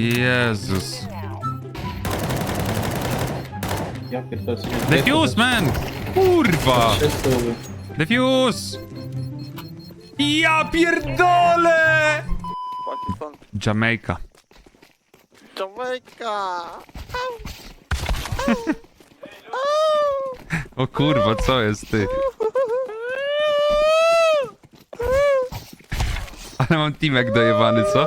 Jezus. Ja pierdolę sobie. Defuse, man! Kurwa! Trzy stówy. Defuse! Ja pierdolę! Pakistan. Jamaica. Jamaica! O kurwa, co jest ty? Ale mam teamek dojebany, co?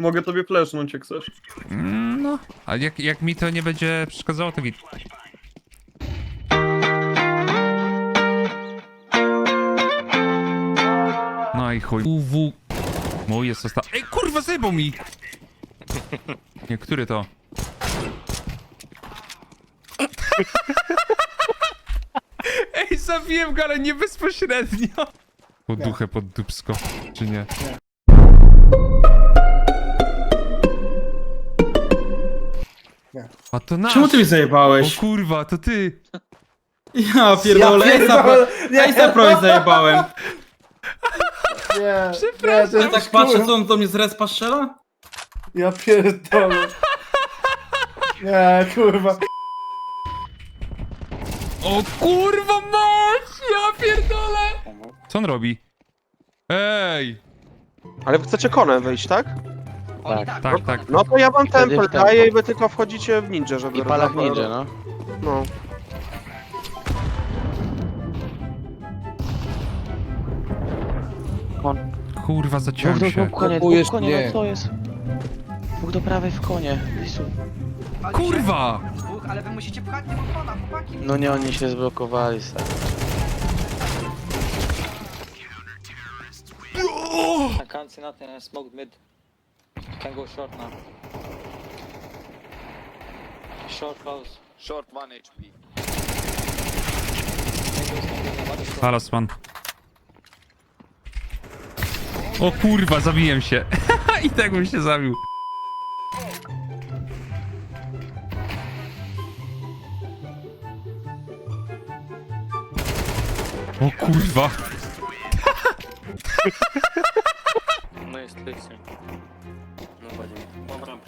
Mogę tobie flesznąć, jak chcesz. Mm, No, a jak, jak mi to nie będzie przeszkadzało, to git. No i chuj. UW. Mój jest ostatni. Ej, kurwa, zajebał mi! Nie, który to? Ej, zabiłem go, ale nie bezpośrednio. Poduchę pod dupsko, czy nie? A to nasz. Czemu ty mi O zajebałeś? kurwa, to ty! Ja pierdolę, Ja pierdolę. ja Ace Pro zajebałem. Nie, Przepraszam. nie, Ja to tak patrzę, kurwa. co on do mnie z respa strzela? Ja pierdolę. Nie, kurwa. O kurwa mać! Ja pierdolę! Co on robi? Ej! Ale chcecie konem wyjść, tak? Tak, tak. No to ja wam Wtedy w tempo. daję i wy tylko wchodzicie w ninja, żeby... I palach roz- ninja, no. No. Kurwa, Dwóch zaciąłem do się. dwóch konie, Kupujesz dwóch konie, mnie. no co jest? Dwóch do prawej w konie. Jezu. Kurwa! Dwóch, ale wy musicie pchać tego kona, chłopaki. No nie, oni się zblokowali, stary. I can't see nothing. I smoked mid. Can go short now. Short close. Short 1 HP. Talasman. O kurwa, zabiłem się. I tak bym się zabił. O kurwa. No jest fixing. Nobody. One ramp.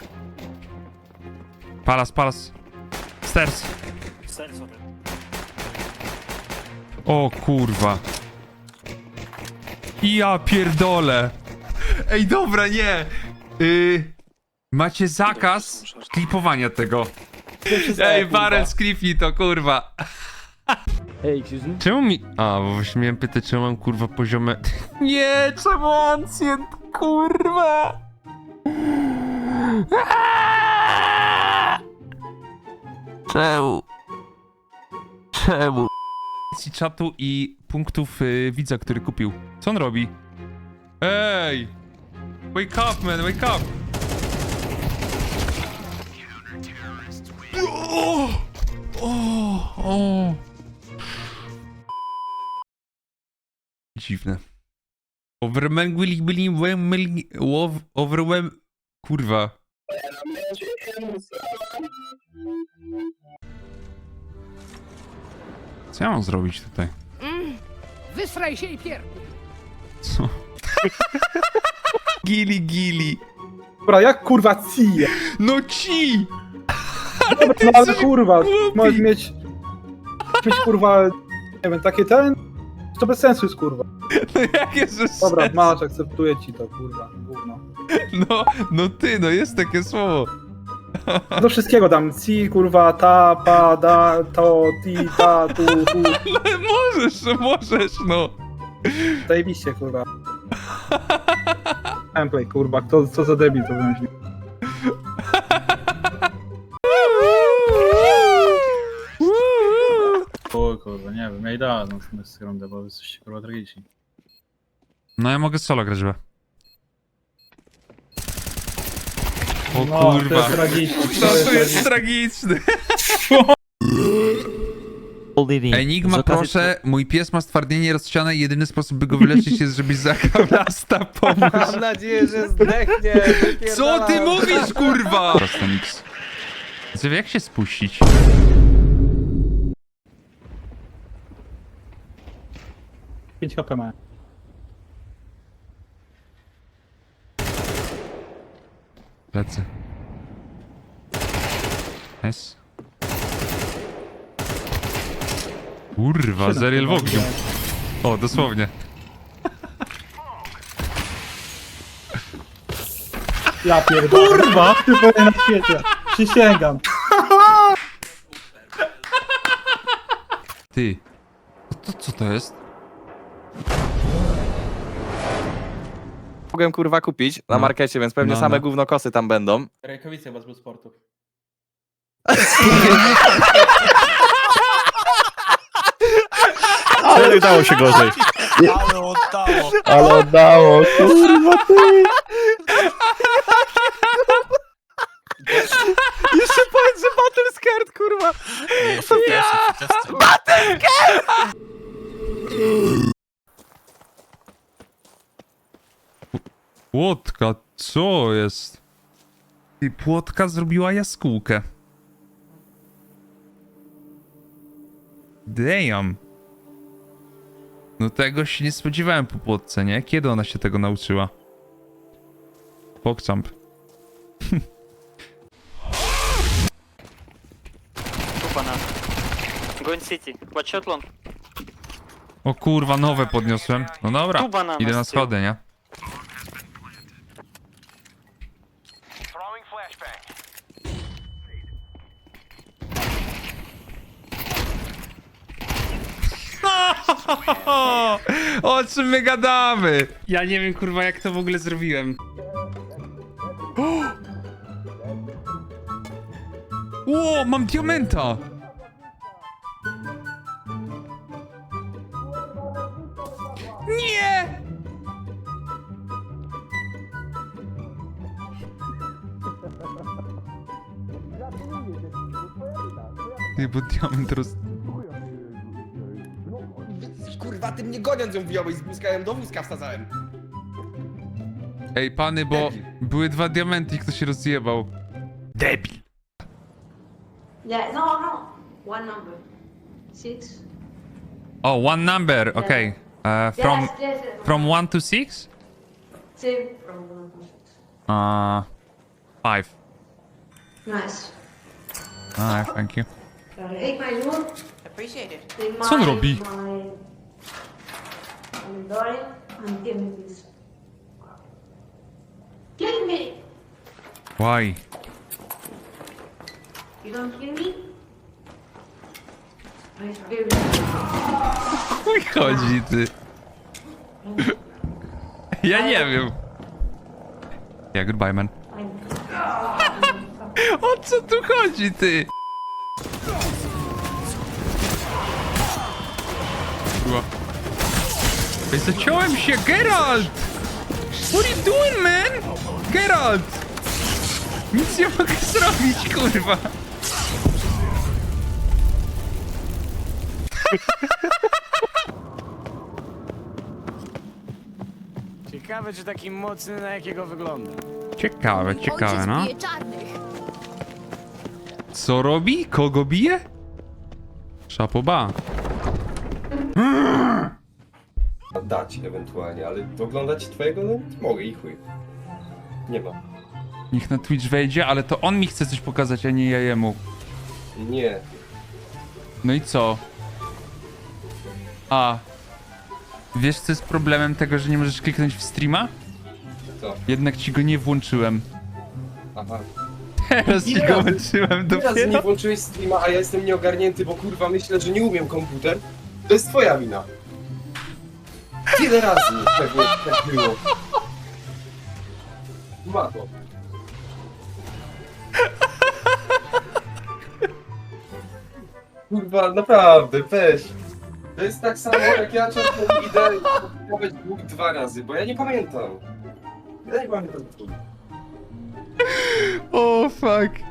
Palas, palas. Stairs. O kurwa. Ja pierdolę. Ej, dobra, nie. Y, macie zakaz klipowania tego. Ej, Barel, sklipnij to, kurwa. Hey, excuse me? Czemu mi... A, bo właśnie miałem pytać, czemu mam, kurwa, poziome... Nie, czemu ancient, kurwa. Czemu? Czemu? Z czatu i punktów y, widza, który kupił. Co on robi? Ej! Wake up, man, wake up! O! O! O! Dziwne. Overwhelming, overwhelming, overwhelm... Kurwa. Co ja mam zrobić tutaj? Wysraj się i pier... Co? gili, gili. Dobra, jak kurwa cije? No ci! Dobra, no, ale kurwa, głupi. możesz mieć... Mieć kurwa, nie wiem, takie ten... To bez sensu jest kurwa. No jakie że Dobra, masz, akceptuję ci to kurwa, gówno. No, no ty, no jest takie słowo. Do wszystkiego dam ci, kurwa, ta, pa, da, to, ti, ta, tu, tu. Ale możesz, no możesz, no. Zajebiście, kurwa. Gameplay, kurwa, kto, co za debil to wymyślił. O kurwa, nie wiem, ja idealną z rundę, bo wy jesteście kurwa tragiczni. No ja mogę solo grać, be. O No, to kurwa. jest tragiczne. To jest tragiczny. Enigma, proszę, mój pies ma stwardnienie rozsiane i jedyny sposób, by go wyleczyć jest, żebyś zagrał lasta, pomóż. Mam nadzieję, że zdechnie. Co ty mówisz, kurwa? Prosto Nix. Zobacz, jak się spuścić? Pięć HP ma. Lecę. S. Kurwa, Zeriel w ogniu. O, dosłownie. Ja pierdolę. Kurwa! Tylko nie na świecie. Przysięgam. Ty. To co to jest? Mogłem kurwa kupić na No. markecie, więc pewnie No, same no. gównokosy tam będą. Rękawice chyba z Blue Sportu. Ale udało się gorzej. Ale oddało. Ale oddało. Kurwa ty. Jeszcze powiedz, że Battle Skirt, kurwa. Płotka, co jest? Ty, płotka zrobiła jaskółkę. Damn. No tego się nie spodziewałem po płotce, nie? Kiedy ona się tego nauczyła? Two banana. Going city. Watch out long. O kurwa, nowe podniosłem. No dobra, idę na schody, nie? O czym my gadamy? Ja nie wiem kurwa jak to w ogóle zrobiłem. O, mam diamenta! Nie! Nie, bo diament roz... Kurwa, ty mnie goniąc ją wziąłeś, z wózka ją do wózka wsadzałem. Ej, pany, bo Debil. były dwa diamenty i ktoś się rozjebał. Debil. Yeah, no, no. One number. Six. Oh, one number, okay. Uh, from, yes, yes, yes. from one to six? Same from one to six. Uh, five. Nice. Alright, thank you. Eet my zoon. Appreciate it. Co on robi? my- give me this. Kill me! Why? You don't kill me? I spirit. Chuj chodzi, ty. Ja nie wiem. Yeah, goodbye, man. O co tu chodzi, ty? Zaciąłem się, Geralt! What are you doing, man? Geralt! Nic nie mogę zrobić, kurwa. Ciekawe, czy taki mocny, na jakiego wygląda. Ciekawe, ciekawe, no. Co robi? Kogo bije? Szapoba. Dać ewentualnie, ale oglądać twojego no, nie mogę i chuj. Nie ma. Niech na Twitch wejdzie, ale to on mi chce coś pokazać, a nie ja jemu. Nie. No i co? A. Wiesz co jest problemem tego, że nie możesz kliknąć w streama? Co? Jednak ci go nie włączyłem. Aha. Teraz ci Ile go razy- włączyłem Teraz nie dopiero. włączyłeś streama, a ja jestem nieogarnięty, bo kurwa myślę, że nie umiem komputer. To jest twoja wina. Tyle razy pewnie tak było. Ma to. Kurwa, naprawdę, weź. To jest tak samo jak ja czasem idę powiedz Bóg dwa razy, bo ja nie pamiętam. Ja nie pamiętam. O fuck.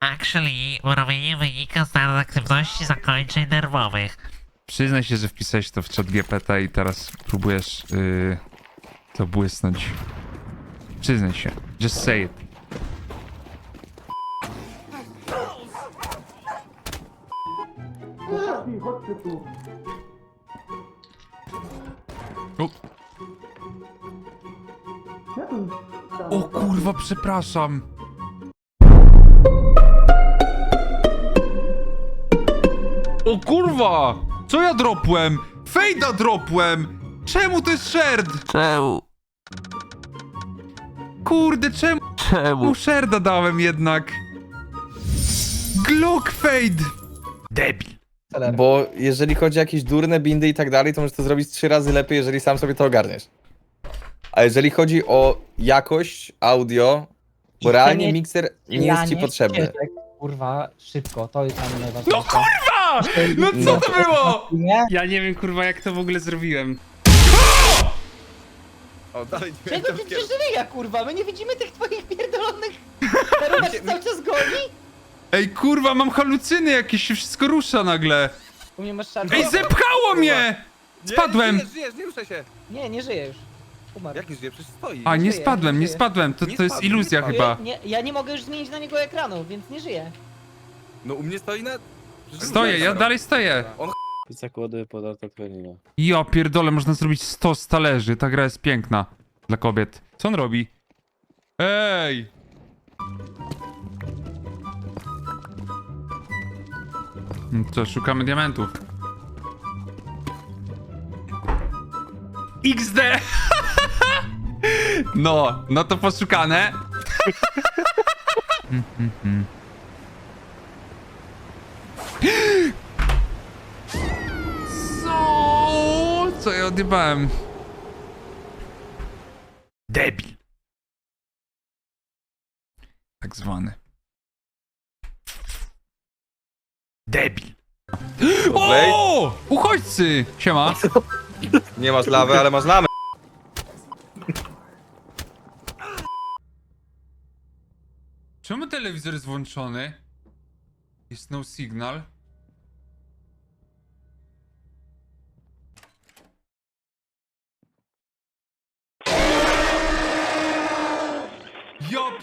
Actually, urobienie wynika z aktywności zakończeń nerwowych. Przyznaj się, że wpisałeś to w chat GPT i teraz próbujesz yy, to błysnąć. Przyznaj się. Just say it. O. o kurwa, przepraszam. O kurwa! Co ja dropłem? Fejda dropłem! Czemu to jest sherd? Czemu? Kurde, czemu Czemu? mu sherda dałem jednak? Glock fade! Debil. Bo jeżeli chodzi o jakieś durne bindy i tak dalej, to możesz to zrobić trzy razy lepiej, jeżeli sam sobie to ogarniesz. A jeżeli chodzi o jakość audio, bo realnie mikser nie jest ci potrzebny. Kurwa, szybko, to jest dla mnie No kurwa! No co to było? Nie? Ja nie wiem kurwa jak to w ogóle zrobiłem. O, dalej Czego ty przeżyja, kurwa? My nie widzimy tych twoich pierdolonych... Teraz cały czas goni? Ej kurwa, mam halucyny jakieś, się wszystko rusza nagle. U mnie masz szarpę. Ej, zepchało mnie! Spadłem! Nie, żyjesz, nie ruszaj się. Nie, nie żyje już. Umarł. Jak nie żyje? Przecież stoi. A, nie żyje, spadłem, nie spadłem. To, Nie to jest spadł, nie iluzja chyba. Nie, ja nie mogę już zmienić na niego ekranu, więc nie żyje. No u mnie stoi na... Stoję, ja dalej stoję. Zakłady podatek Lenina. Ja pierdolę, można zrobić 100 z talerzy. Ta gra jest piękna. Dla kobiet. Co on robi? Ej! No Co, szukamy diamentów. XD! No, no to poszukane. Odjebałem? Debil. Tak zwany. Debil. O! Uchodźcy! Siema. Nie masz lawy, ale masz lamę. Czemu telewizor jest włączony? Jest no signal.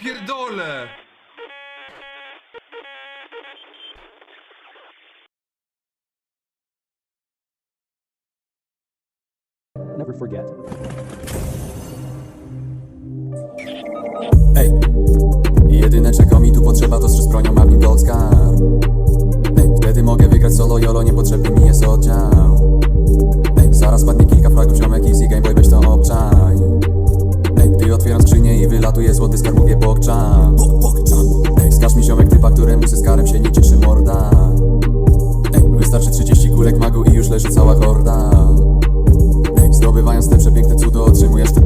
Pierdolę! Ej, jedyne czego mi tu potrzeba to strzec bronią Marvin Goldscar Ej, wtedy mogę wygrać solo jolo, niepotrzebny mi jest oddział. Ej, zaraz padnie kilka fragów, ziomek easy i wylatuje złoty skarb, mówię pokczam Ej, skaż mi ziomek typa, któremu ze skarem się nie cieszy morda. Ej, wystarczy 30 kulek magu i już leży cała horda. Ej, zdobywając te przepiękne cudo otrzymujesz te